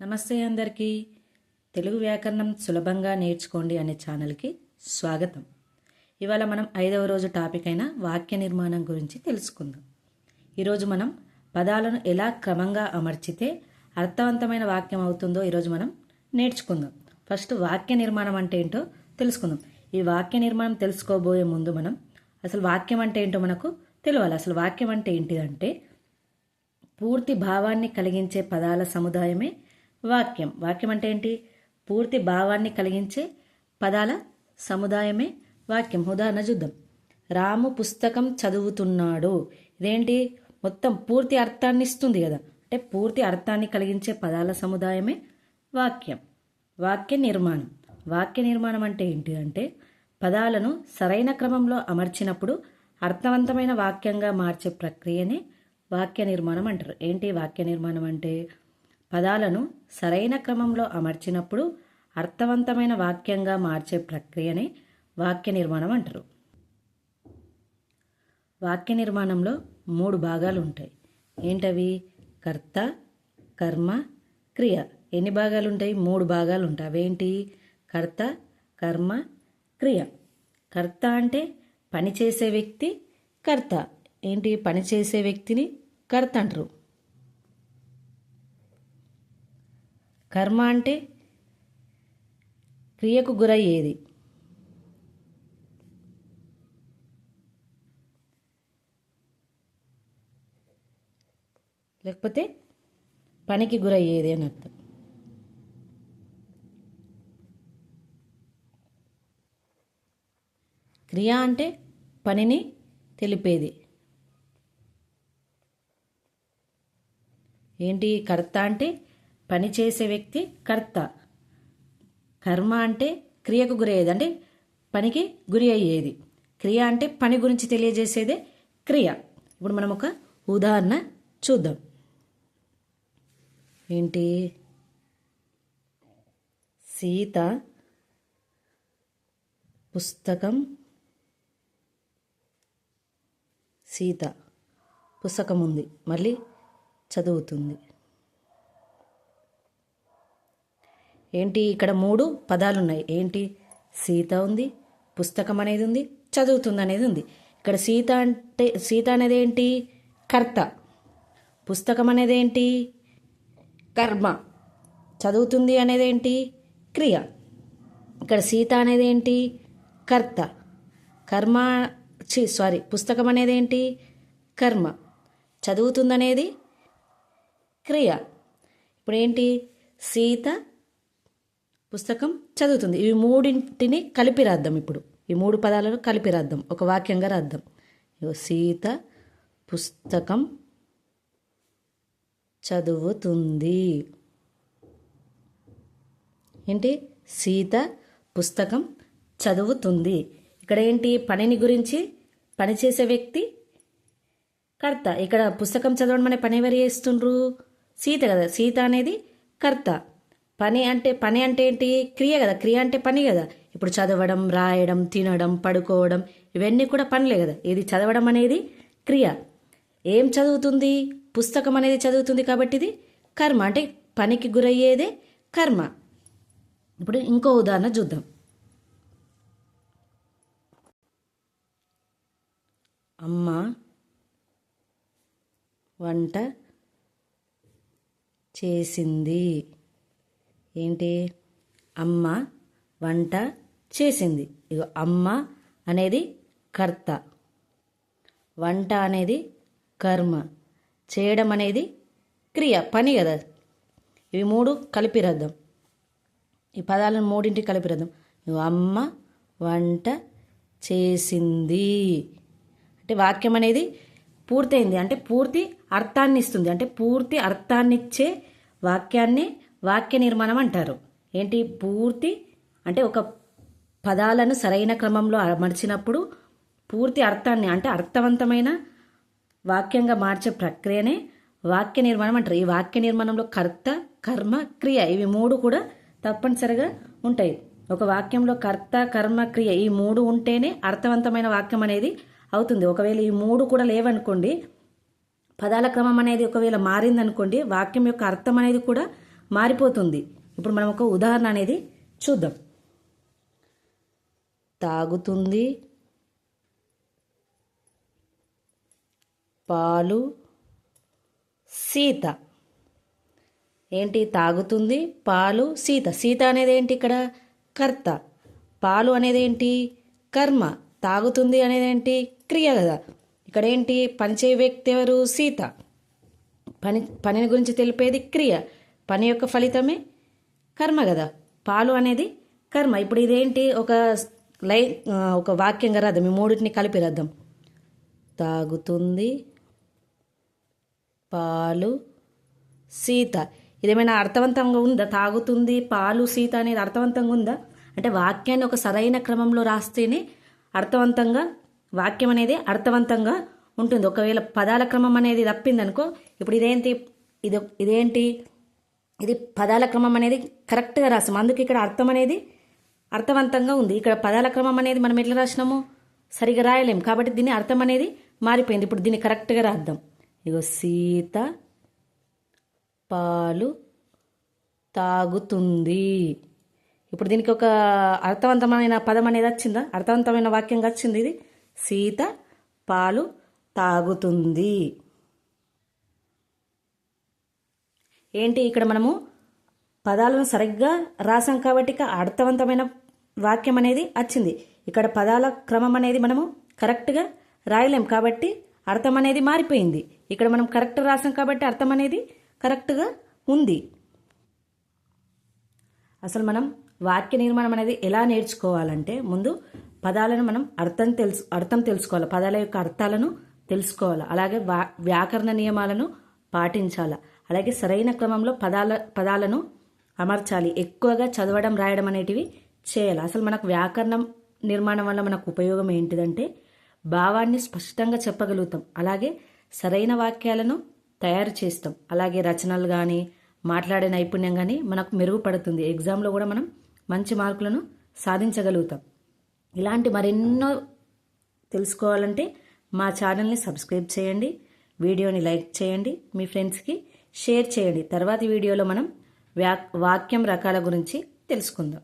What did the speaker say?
నమస్తే అందరికీ. తెలుగు వ్యాకరణం సులభంగా నేర్చుకోండి అనే ఛానల్కి స్వాగతం. ఇవాళ మనం ఐదవ రోజు టాపిక్ అయిన వాక్య నిర్మాణం గురించి తెలుసుకుందాం. ఈరోజు మనం పదాలను ఎలా క్రమంగా అమర్చితే అర్థవంతమైన వాక్యం అవుతుందో ఈరోజు మనం నేర్చుకుందాం. ఫస్ట్ వాక్య నిర్మాణం అంటే ఏంటో తెలుసుకుందాం. ఈ వాక్య నిర్మాణం తెలుసుకోబోయే ముందు మనం అసలు వాక్యం అంటే ఏంటో మనకు తెలియాలి అసలు వాక్యం అంటే ఏంటిదంటే పూర్తి భావాన్ని కలిగించే పదాల సముదాయమే వాక్యం. వాక్యం అంటే ఏంటి? పూర్తి భావాన్ని కలిగించే పదాల సముదాయమే వాక్యం. ఉదాహరణ చూద్దాం రాము పుస్తకం చదువుతున్నాడు. ఇదేంటి? మొత్తం పూర్తి అర్థాన్ని ఇస్తుంది కదా. అంటే పూర్తి అర్థాన్ని కలిగించే పదాల సముదాయమే వాక్యం. వాక్య నిర్మాణం. వాక్య నిర్మాణం అంటే ఏంటి అంటే పదాలను సరైన క్రమంలో అమర్చినప్పుడు అర్థవంతమైన వాక్యంగా మార్చే ప్రక్రియనే వాక్య నిర్మాణం అంటారు. ఏంటి వాక్య నిర్మాణం అంటే? పదాలను సరైన క్రమంలో అమర్చినప్పుడు అర్థవంతమైన వాక్యంగా మార్చే ప్రక్రియనే వాక్య నిర్మాణం అంటారు. వాక్య నిర్మాణంలో మూడు భాగాలు ఉంటాయి. ఏంటవి? కర్త కర్మ క్రియ. ఎన్ని భాగాలు ఉంటాయి మూడు భాగాలు ఉంటాయి అవేంటి? కర్త కర్మ క్రియ. కర్త అంటే పని చేసే వ్యక్తి కర్త. ఏంటి? పని చేసే వ్యక్తిని కర్త అంటారు. కర్మ అంటే క్రియకు గురయ్యేది. లేకపోతే పనికి గురయ్యేది అని అర్థం. క్రియ అంటే పనిని తెలిపేది. ఏంటి కర్త అంటే పని చేసే వ్యక్తి కర్త. కర్మ అంటే క్రియకు గురయ్యేది అంటే పనికి గురి అయ్యేది. క్రియ అంటే పని గురించి తెలియజేసేదే క్రియ. ఇప్పుడు మనం ఒక ఉదాహరణ చూద్దాం. ఏంటి? సీత పుస్తకం సీత పుస్తకం ఉంది మళ్ళీ చదువుతుంది. ఏంటి ఇక్కడ మూడు పదాలు ఉన్నాయి ఏంటి? సీత ఉంది పుస్తకం అనేది ఉంది చదువుతుంది అనేది ఉంది. ఇక్కడ సీత అంటే సీత అనేది ఏంటి? కర్త. పుస్తకం అనేది ఏంటి? కర్మ. చదువుతుంది అనేది ఏంటి? క్రియ. ఇక్కడ సీత అనేది ఏంటి? కర్త. కర్మ చి సారీ పుస్తకం అనేది ఏంటి? కర్మ. చదువుతుందనేది క్రియ. ఇప్పుడు ఏంటి? సీత పుస్తకం చదువుతుంది. ఇవి మూడింటిని కలిపి రాద్దాం ఇప్పుడు. ఈ మూడు పదాలను కలిపి రాద్దాం. ఒక వాక్యంగా రాద్దాం. సీత పుస్తకం చదువుతుంది. ఏంటి? సీత పుస్తకం చదువుతుంది. ఇక్కడ ఏంటి? పనిని గురించి పని చేసే వ్యక్తి కర్త. ఇక్కడ పుస్తకం చదవడం అనే పని ఎవరు చేస్తుండ్రు? సీత కదా. సీత అనేది కర్త. పని అంటే పని అంటే ఏంటి? క్రియ కదా క్రియ అంటే పని కదా. ఇప్పుడు చదవడం రాయడం తినడం పడుకోవడం ఇవన్నీ కూడా పనులే కదా. ఇది చదవడం అనేది క్రియ. ఏం చదువుతుంది? పుస్తకం అనేది చదువుతుంది కాబట్టి ఇది కర్మ. అంటే పనికి గురయ్యేదే కర్మ. ఇప్పుడు ఇంకో ఉదాహరణ చూద్దాం. అమ్మ వంట చేసింది. ఏంటి? అమ్మ వంట చేసింది. ఇగో అమ్మ అనేది కర్త. వంట అనేది కర్మ. చేయడం అనేది క్రియ పని కదా. ఇవి మూడు కలిపి రద్దాం. ఈ పదాలను మూడింటికి కలిపి రద్దాం. ఇగో అమ్మ వంట చేసింది. అంటే వాక్యం అనేది పూర్తయింది. అంటే పూర్తి అర్థాన్ని ఇస్తుంది. అంటే పూర్తి అర్థాన్నిచ్చే వాక్యాన్ని వాక్య నిర్మాణం అంటారు ఏంటి? పూర్తి అంటే ఒక పదాలను సరైన క్రమంలో అమర్చినప్పుడు పూర్తి అర్థాన్ని అంటే అర్థవంతమైన వాక్యంగా మార్చే ప్రక్రియనే వాక్య నిర్మాణం అంటారు ఈ వాక్య నిర్మాణంలో కర్త కర్మ క్రియ ఇవి మూడు కూడా తప్పనిసరిగా ఉంటాయి. ఒక వాక్యంలో కర్త కర్మ క్రియ ఈ మూడు ఉంటేనే అర్థవంతమైన వాక్యం అనేది అవుతుంది. ఒకవేళ ఈ మూడు కూడా లేవనుకోండి పదాల క్రమం అనేది ఒకవేళ మారిందనుకోండి వాక్యం యొక్క అర్థం అనేది కూడా మారిపోతుంది. ఇప్పుడు మనం ఒక ఉదాహరణ అనేది చూద్దాం. తాగుతుంది. పాలు. సీత. ఏంటి? తాగుతుంది. పాలు. సీత. సీత అనేది ఏంటి ఇక్కడ? కర్త. పాలు అనేది ఏంటి? కర్మ. తాగుతుంది అనేది ఏంటి? క్రియ కదా. ఇక్కడ ఏంటి? పనిచే వ్యక్తి ఎవరు? సీత. పని పనిని గురించి తెలిపేది క్రియ. పని యొక్క ఫలితమే కర్మ కదా. పాలు అనేది కర్మ. ఇప్పుడు ఇదేంటి? ఒక లై ఒక వాక్యంగా రాద్దాం. ఈ మూడింటిని కలిపి రాద్దాం. తాగుతుంది పాలు సీత. ఇదేమైనా అర్థవంతంగా ఉందా? తాగుతుంది పాలు సీత అనేది అర్థవంతంగా ఉందా? అంటే వాక్యాన్ని ఒక సరైన క్రమంలో రాస్తేనే అర్థవంతంగా వాక్యం అనేది అర్థవంతంగా ఉంటుంది. ఒకవేళ పదాల క్రమం అనేది తప్పిందనుకో ఇప్పుడు ఇదేంటి? ఇది ఇదేంటి? ఇది పదాల క్రమం అనేది కరెక్ట్గా రాసాం అందుకే ఇక్కడ అర్థం అనేది అర్థవంతంగా ఉంది. ఇక్కడ పదాల క్రమం అనేది మనం ఎట్లా రాసినాము? సరిగా రాయలేం కాబట్టి దీని అర్థం అనేది మారిపోయింది. ఇప్పుడు దీన్ని కరెక్ట్గా రాద్దాం. ఇగో సీత పాలు తాగుతుంది. ఇప్పుడు దీనికి ఒక అర్థవంతమైన పదం అనేది వచ్చిందా? అర్థవంతమైన వాక్యంగా వచ్చింది ఇది. సీత పాలు తాగుతుంది. ఏంటి ఇక్కడ మనము పదాలను సరిగ్గా రాసాం కాబట్టి ఇక అర్థవంతమైన వాక్యం అనేది వచ్చింది. ఇక్కడ పదాల క్రమం అనేది మనము కరెక్ట్గా రాయలేం కాబట్టి అర్థం అనేది మారిపోయింది. ఇక్కడ మనం కరెక్ట్ రాసాం కాబట్టి అర్థం అనేది కరెక్ట్గా ఉంది. అసలు మనం వాక్య నిర్మాణం అనేది ఎలా నేర్చుకోవాలంటే ముందు పదాలను మనం అర్థం తెలుసు అర్థం తెలుసుకోవాలి. పదాల యొక్క అర్థాలను తెలుసుకోవాలి. అలాగే వా వ్యాకరణ నియమాలను పాటించాలి. అలాగే సరైన క్రమంలో పదాల పదాలను అమర్చాలి. ఎక్కువగా చదవడం రాయడం అనేటివి చేయాలి. అసలు మనకు వ్యాకరణం నిర్మాణం వల్ల మనకు ఉపయోగం ఏంటిదంటే భావాన్ని స్పష్టంగా చెప్పగలుగుతాం. అలాగే సరైన వాక్యాలను తయారు చేస్తాం. అలాగే రచనలు కానీ మాట్లాడే నైపుణ్యం కానీ మనకు మెరుగుపడుతుంది. ఎగ్జామ్లో కూడా మనం మంచి మార్కులను సాధించగలుగుతాం. ఇలాంటి మరెన్నో తెలుసుకోవాలంటే మా ఛానల్ని సబ్స్క్రైబ్ చేయండి. వీడియోని లైక్ చేయండి. మీ ఫ్రెండ్స్కి షేర్ చేయండి. తర్వాతి వీడియోలో మనం వాక్యం రకాల గురించి తెలుసుకుందాం.